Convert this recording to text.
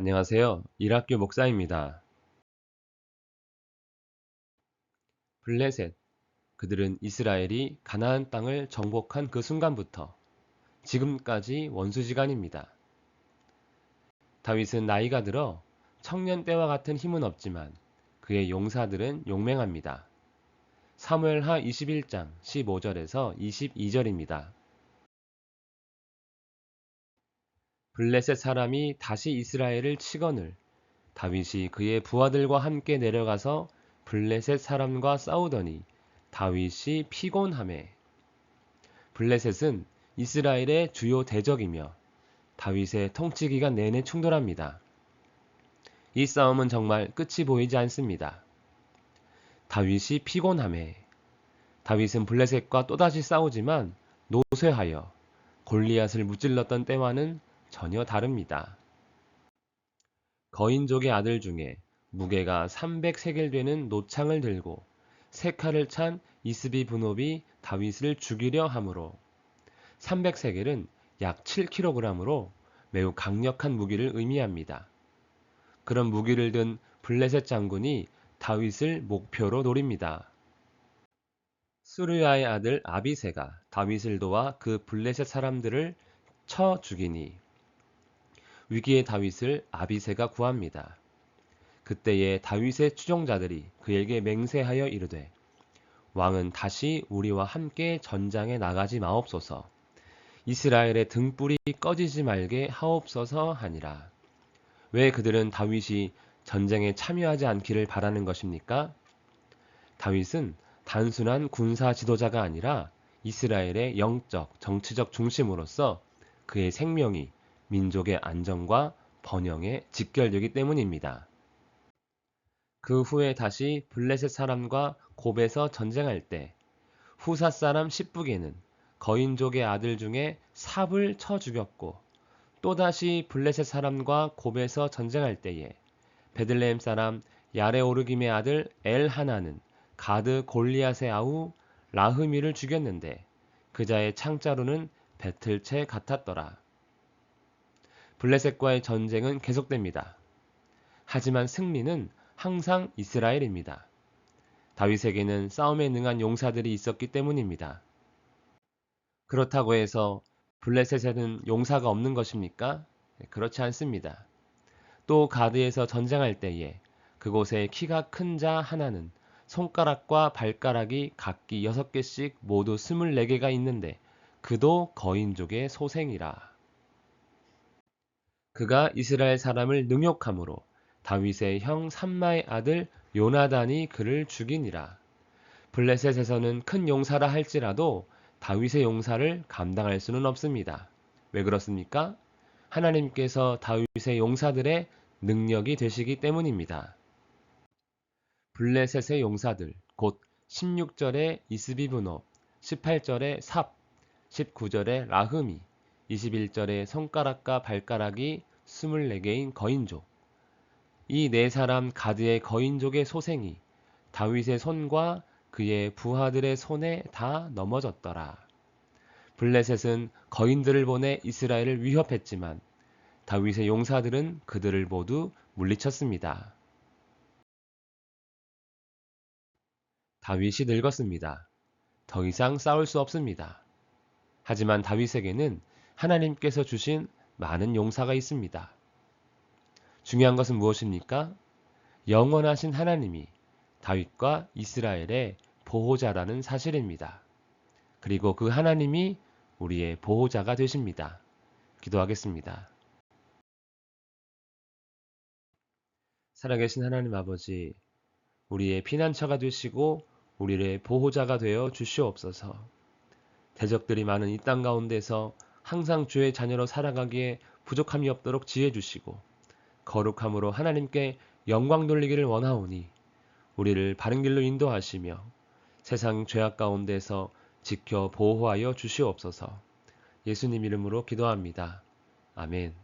안녕하세요. 일학교 목사입니다. 블레셋. 그들은 이스라엘이 가나안 땅을 정복한 그 순간부터 지금까지 원수지간입니다. 다윗은 나이가 들어 청년 때와 같은 힘은 없지만 그의 용사들은 용맹합니다. 사무엘하 21장 15절에서 22절입니다. 블레셋 사람이 다시 이스라엘을 치거늘 다윗이 그의 부하들과 함께 내려가서 블레셋 사람과 싸우더니 다윗이 피곤함에 블레셋은 이스라엘의 주요 대적이며 다윗의 통치 기간 내내 충돌합니다. 이 싸움은 정말 끝이 보이지 않습니다. 다윗이 피곤함에 다윗은 블레셋과 또다시 싸우지만 노쇠하여 골리앗을 무찔렀던 때와는 전혀 다릅니다. 거인족의 아들 중에 무게가 300세겔 되는 노창을 들고 세 칼을 찬 이스비 분업이 다윗을 죽이려 하므로 300세겔은 약 7kg으로 매우 강력한 무기를 의미합니다. 그런 무기를 든 블레셋 장군이 다윗을 목표로 노립니다. 수르야의 아들 아비세가 다윗을 도와 그 블레셋 사람들을 쳐 죽이니 위기의 다윗을 아비세가 구합니다. 그때에 다윗의 추종자들이 그에게 맹세하여 이르되 왕은 다시 우리와 함께 전장에 나가지 마옵소서. 이스라엘의 등불이 꺼지지 말게 하옵소서 하니라. 왜 그들은 다윗이 전쟁에 참여하지 않기를 바라는 것입니까? 다윗은 단순한 군사 지도자가 아니라 이스라엘의 영적, 정치적 중심으로서 그의 생명이 민족의 안정과 번영에 직결되기 때문입니다. 그 후에 다시 블레셋 사람과 곱에서 전쟁할 때 후사 사람 십북에는 거인족의 아들 중에 삽을 쳐 죽였고 또다시 블레셋 사람과 곱에서 전쟁할 때에 베들레헴 사람 야레오르김의 아들 엘 하나는 가드 골리앗의 아우 라흐미를 죽였는데 그자의 창자루는 배틀채 같았더라. 블레셋과의 전쟁은 계속됩니다. 하지만 승리는 항상 이스라엘입니다. 다윗에게는 싸움에 능한 용사들이 있었기 때문입니다. 그렇다고 해서 블레셋에는 용사가 없는 것입니까? 네, 그렇지 않습니다. 또 가드에서 전쟁할 때에 그곳에 키가 큰 자 하나는 손가락과 발가락이 각기 6개씩 모두 24개가 있는데 그도 거인족의 소생이라. 그가 이스라엘 사람을 능욕함으로 다윗의 형 삼마의 아들 요나단이 그를 죽이니라. 블레셋에서는 큰 용사라 할지라도 다윗의 용사를 감당할 수는 없습니다. 왜 그렇습니까? 하나님께서 다윗의 용사들의 능력이 되시기 때문입니다. 블레셋의 용사들, 곧 16절의 이스비브노, 18절의 삽, 19절의 라흠이, 21절의 손가락과 발가락이 24개인 거인족. 이 네 사람 가드의 거인족의 소생이 다윗의 손과 그의 부하들의 손에 다 넘어졌더라. 블레셋은 거인들을 보내 이스라엘을 위협했지만 다윗의 용사들은 그들을 모두 물리쳤습니다. 다윗이 늙었습니다. 더 이상 싸울 수 없습니다. 하지만 다윗에게는 하나님께서 주신 많은 용사가 있습니다. 중요한 것은 무엇입니까? 영원하신 하나님이 다윗과 이스라엘의 보호자라는 사실입니다. 그리고 그 하나님이 우리의 보호자가 되십니다. 기도하겠습니다. 살아계신 하나님 아버지, 우리의 피난처가 되시고 우리의 보호자가 되어 주시옵소서. 대적들이 많은 이 땅 가운데서 항상 주의 자녀로 살아가기에 부족함이 없도록 지혜 주시고 거룩함으로 하나님께 영광 돌리기를 원하오니 우리를 바른 길로 인도하시며 세상 죄악 가운데서 지켜 보호하여 주시옵소서. 예수님 이름으로 기도합니다. 아멘.